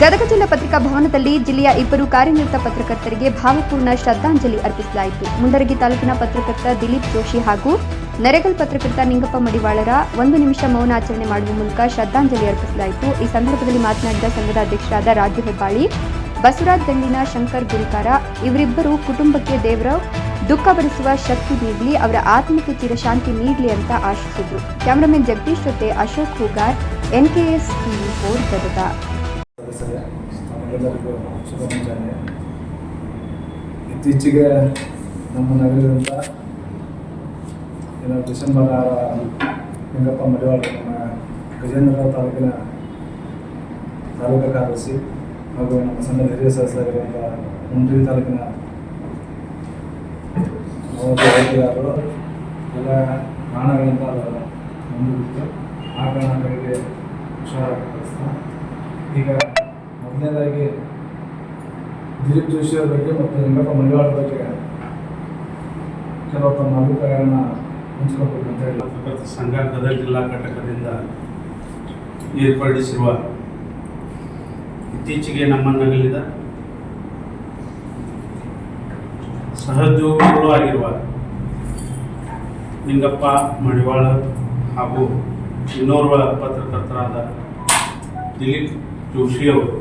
ಗದಗ ಜಿಲ್ಲಾ ಪತ್ರಿಕಾ ಭವನದಲ್ಲಿ ಜಿಲ್ಲೆಯ ಇಬ್ಬರು ಕಾರ್ಯನಿರತ ಪತ್ರಕರ್ತರಿಗೆ ಭಾವಪೂರ್ಣ ಶ್ರದ್ಧಾಂಜಲಿ ಅರ್ಪಿಸಲಾಯಿತು. ಮುಂಡರಗಿ ತಾಲೂಕಿನ ಪತ್ರಕರ್ತ ದಿಲೀಪ್ ಜೋಶಿ ಹಾಗೂ ನರೆಗಲ್ ಪತ್ರಕರ್ತ ನಿಂಗಪ್ಪ ಮಡಿವಾಳರ ಒಂದು ನಿಮಿಷ ಮೌನಾಚರಣೆ ಮಾಡುವ ಮೂಲಕ ಶ್ರದ್ಧಾಂಜಲಿ ಅರ್ಪಿಸಲಾಯಿತು. ಈ ಸಂದರ್ಭದಲ್ಲಿ ಮಾತನಾಡಿದ ಸಂಘದ ಅಧ್ಯಕ್ಷರಾದ ರಾಜು ಹೆಬ್ಬಾಳಿ, ಬಸವರಾಜ್ ದಂಡಿನ ಶಂಕರ್ ಗುರಿಕಾರ, ಇವರಿಬ್ಬರು ಕುಟುಂಬಕ್ಕೆ ದೇವರ ದುಃಖ ಭರಿಸುವ ಶಕ್ತಿ ನೀಡಲಿ, ಅವರ ಆತ್ಮಕ್ಕೆ ಚಿರಶಾಂತಿ ನೀಡಲಿ ಅಂತ ಆಶಿಸಿದರು. ಕ್ಯಾಮರಾಮನ್ ಜಗದೀಶ್ ಜೊತೆ Ashok Hoogar NKS TV four Gadag. ಸದಸ್ಯರೇ ನಮಗೆಲ್ಲರಿಗೂ ಶುಭ ಮುಂಜಾನೆ ಇತ್ತೀಚೆಗೆ ನಮ್ಮ ನಗರದಿಂದ ಏನೋ ಡಿಸೆಂಬರ್ ಲಿಂಗಪ್ಪ ಮಡಿವಾಳ ನಮ್ಮ ಗಜೇಂದ್ರ ತಾಲೂಕಿನ ತಾಲೂಕು ಕಾರ್ಯದರ್ಶಿ ಹಾಗೂ ನಮ್ಮ ಸಣ್ಣ ಹಿರಿಯ ಸದಸ್ಯರಾಗಿರುವಂಥ ಮುಂಡ್ರಿ ತಾಲೂಕಿನ ವೈದ್ಯರು ಎಲ್ಲ ಕಾರಣಗಳಿಂದ ಮುಂದಿತ್ತು ಆ ಕಾರಣಗಳಿಗೆ ಹುಷಾರಾಗಿ ಈಗ ಮೊದಲನೇದಾಗಿ ದಿಲೀಪ್ ಜೋಶಿ ಅವ್ರ ಬಗ್ಗೆ ಮತ್ತು ಲಿಂಗಪ್ಪ ಮಲ್ಲಿವಾಳ ಬಗ್ಗೆ ಕೆಲವು ತಮ್ಮ ಅಭಿಪ್ರಾಯಗಳನ್ನ ಹಂಚ್ಕೋಬೇಕು ಅಂತ ಹೇಳಿ. ಸಂಘ ಗದಗ ಜಿಲ್ಲಾ ಘಟಕದಿಂದ ಏರ್ಪಡಿಸಿರುವ ಇತ್ತೀಚೆಗೆ ನಮ್ಮನ್ನಗಲಿದ ಸಹೋದ್ಯೋಗಿಗಳು ಆಗಿರುವ ನಿಂಗಪ್ಪ ಮಡಿವಾಳ ಹಾಗೂ ಇನ್ನೋರ್ವ ಪತ್ರಕರ್ತರಾದ ದಿಲೀಪ್ ಜೋಶಿ ಅವರು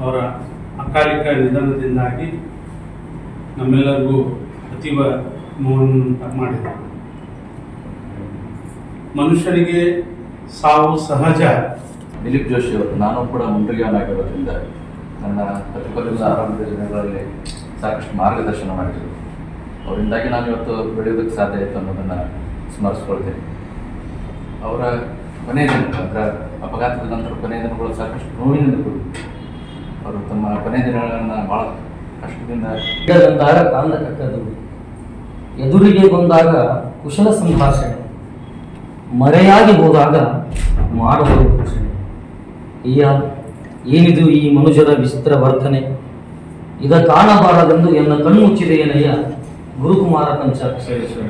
ಅವರ ಅಕಾಲಿಕ ನಿಧನದಿಂದಾಗಿ ನಮ್ಮೆಲ್ಲರಿಗೂ ಅತೀವ ನೋವನ್ನು ಮಾಡಿದೆ ಮನುಷ್ಯರಿಗೆ ಸಾವು ಸಹಜ. ದಿಲೀಪ್ ಜೋಶಿ ಅವರು, ನಾನು ಕೂಡ ಮುಂಡ್ರಿಗಾನಾಗಿರೋದ್ರಿಂದ ನನ್ನ ಪ್ರತಿಫಲದ ಆರಂಭದ ಜನಗಳಲ್ಲಿ ಸಾಕಷ್ಟು ಮಾರ್ಗದರ್ಶನ ಮಾಡಿದರು. ಅವರಿಂದಾಗಿ ನಾನು ಇವತ್ತು ಬೆಳೆಯೋದಕ್ಕೆ ಸಾಧ್ಯ ಆಯಿತು ಅನ್ನೋದನ್ನು ಸ್ಮರಿಸ್ಕೊಳ್ತೇನೆ. ಅವರ ಕೊನೆಯ ದಿನ ಅಂದರೆ ಅಪಘಾತದ ನಂತರ ಕೊನೆಯ ದಿನಗಳು ಸಾಕಷ್ಟು ನೋವಿನಿಂದ ಕೂಡಿತು ದಿನಗಳನ್ನ ಬಹಳ ಕಷ್ಟದಿಂದ ಕಾಂದ ಕಟ್ಟದು. ಎದುರಿಗೆ ಬಂದಾಗ ಕುಶಲ ಸಂಭಾಷಣೆ. ಮರೆಯಾಗಿ ಹೋದಾಗ ಮಾಡಬಹುದು ಘೋಷಣೆ ಅಯ್ಯ, ಏನಿದು ಈ ಮನುಷ್ಯರ ವಿಚಿತ್ರ ವರ್ತನೆ? ಇದ ಕಾಣಬಾರದೆಂದು ಎನ್ನ ಕಣ್ಣು ಏನಯ್ಯ? ಗುರುಕುಮಾರ ಪಂಚಾಕ್ಷರೇಶ್ವರ.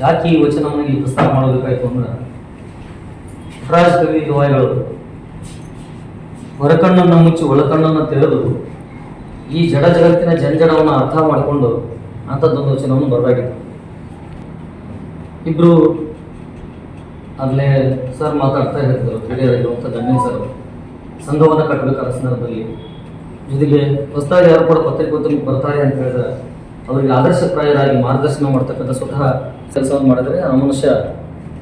ಯಾಕೆ ಈ ವಚನವನ್ನು ಈ ಪ್ರಸ್ತಾವ ಮಾಡೋದಕ್ಕಾಯ್ತು ಅಂದ್ರೆ? ಕವಿ ಗವಾಯಿಗಳು ಹೊರಕಣ್ಣನ್ನು ಮುಚ್ಚಿ ಒಳಕಣ್ಣನ್ನು ತೆರೆದು ಈ ಜಡ ಜಗತ್ತಿನ ಜಂಜಡವನ್ನು ಅರ್ಥ ಮಾಡಿಕೊಂಡು ಅಂಥದ್ದೊಂದು ವಚನವನ್ನು ಬರಬೇಕಿತ್ತು ಇಬ್ರು ಆಗಲೇ ಸರ್ ಮಾತಾಡ್ತಾ ಇರ್ತಿದ್ರು ಹಿರಿಯರಾಗಿರುವಂಥ ಗಣ್ಯ ಸರ್. ಸಂಘವನ್ನು ಕಟ್ಟಬೇಕಾದ ಸಂದರ್ಭದಲ್ಲಿ ಜೊತೆಗೆ ಹೊಸದಾಗಿ ಯಾರು ಕೂಡ ಪತ್ರಿಕೋದ್ಯಮಕ್ಕೆ ಬರ್ತಾರೆ ಅಂತ ಹೇಳಿದ್ರೆ ಅವರಿಗೆ ಆದರ್ಶಪ್ರಾಯರಾಗಿ ಮಾರ್ಗದರ್ಶನ ಮಾಡ್ತಕ್ಕಂಥ ಸ್ವತಃ ಕೆಲಸವನ್ನು ಮಾಡಿದರೆ ಆ ಮನುಷ್ಯ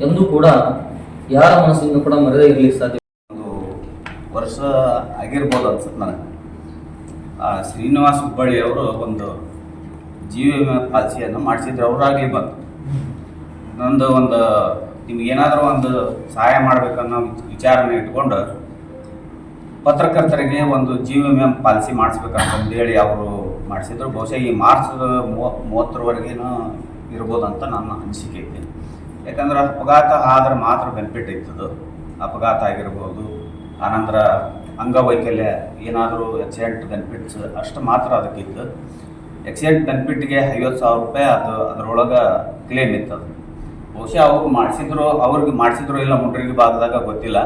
ಎಂದೂ ಕೂಡ ಯಾರ ಮನಸ್ಸನ್ನು ಕೂಡ ಮರೆದೇ ಇರಲಿಕ್ಕೆ ಸಾಧ್ಯ ವರ್ಷ ಆಗಿರ್ಬೋದು ಅನ್ಸುತ್ತೆ ನನಗೆ. ಆ ಶ್ರೀನಿವಾಸ್ ಹುಬ್ಬಳ್ಳಿ ಅವರು ಒಂದು ಜೀವ ವಿಮೆ ಪಾಲಿಸಿಯನ್ನು ಮಾಡಿಸಿದ್ರು. ಅವರಾಗಲಿ ಬಂತು ನಂದು ಒಂದು ನಿಮ್ಗೇನಾದರೂ ಒಂದು ಸಹಾಯ ಮಾಡಬೇಕನ್ನೋ ವಿಚಾರನ ಇಟ್ಕೊಂಡು ಪತ್ರಕರ್ತರಿಗೆ ಒಂದು ಜೀವ ವಿಮೆ ಪಾಲಿಸಿ ಮಾಡಿಸ್ಬೇಕಂತ ಹೇಳಿ ಅವರು ಮಾಡಿಸಿದ್ರು. ಬಹುಶಃ ಈ ಮಾರ್ಚ್ ಮೂವ- ಮೂವತ್ತರವರೆಗೇನು ಇರ್ಬೋದು ಅಂತ ನನ್ನ ಅನಿಸಿಕೆ ಐತಿ. ಯಾಕಂದ್ರೆ ಅಪಘಾತ ಆದ್ರೆ ಮಾತ್ರ ಬೆನಿಫಿಟ್ ಇರ್ತದೆ. ಅಪಘಾತ ಆಗಿರ್ಬೋದು ಆನಂತರ ಅಂಗವೈಕಲ್ಯ ಏನಾದರೂ ಆಕ್ಸಿಡೆಂಟ್ ಬೆನಿಫಿಟ್ಸ್ ಅಷ್ಟು ಮಾತ್ರ ಅದಕ್ಕಿತ್ತು. ಆಕ್ಸಿಡೆಂಟ್ ಬೆನಿಫಿಟ್ಗೆ ಐವತ್ತು ಸಾವಿರ ರೂಪಾಯಿ ಅದು ಅದರೊಳಗೆ ಕ್ಲೇಮ್ ಅದು. ಬಹುಶಃ ಅವ್ರು ಮಾಡಿಸಿದ್ರು ಅವ್ರಿಗೆ ಮಾಡಿಸಿದ್ರು ಇಲ್ಲ ಮುಂಡ್ರಿಗೆ ಭಾಗದಾಗ ಗೊತ್ತಿಲ್ಲ.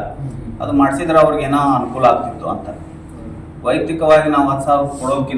ಅದು ಮಾಡಿಸಿದ್ರೆ ಅವ್ರಿಗೆ ಏನೋ ಅನುಕೂಲ ಆಗ್ತಿತ್ತು ಅಂತ. ವೈಯಕ್ತಿಕವಾಗಿ ನಾವು ಹತ್ತು ಸಾವಿರ ಕೊಡೋಕ್ಕಿಂತ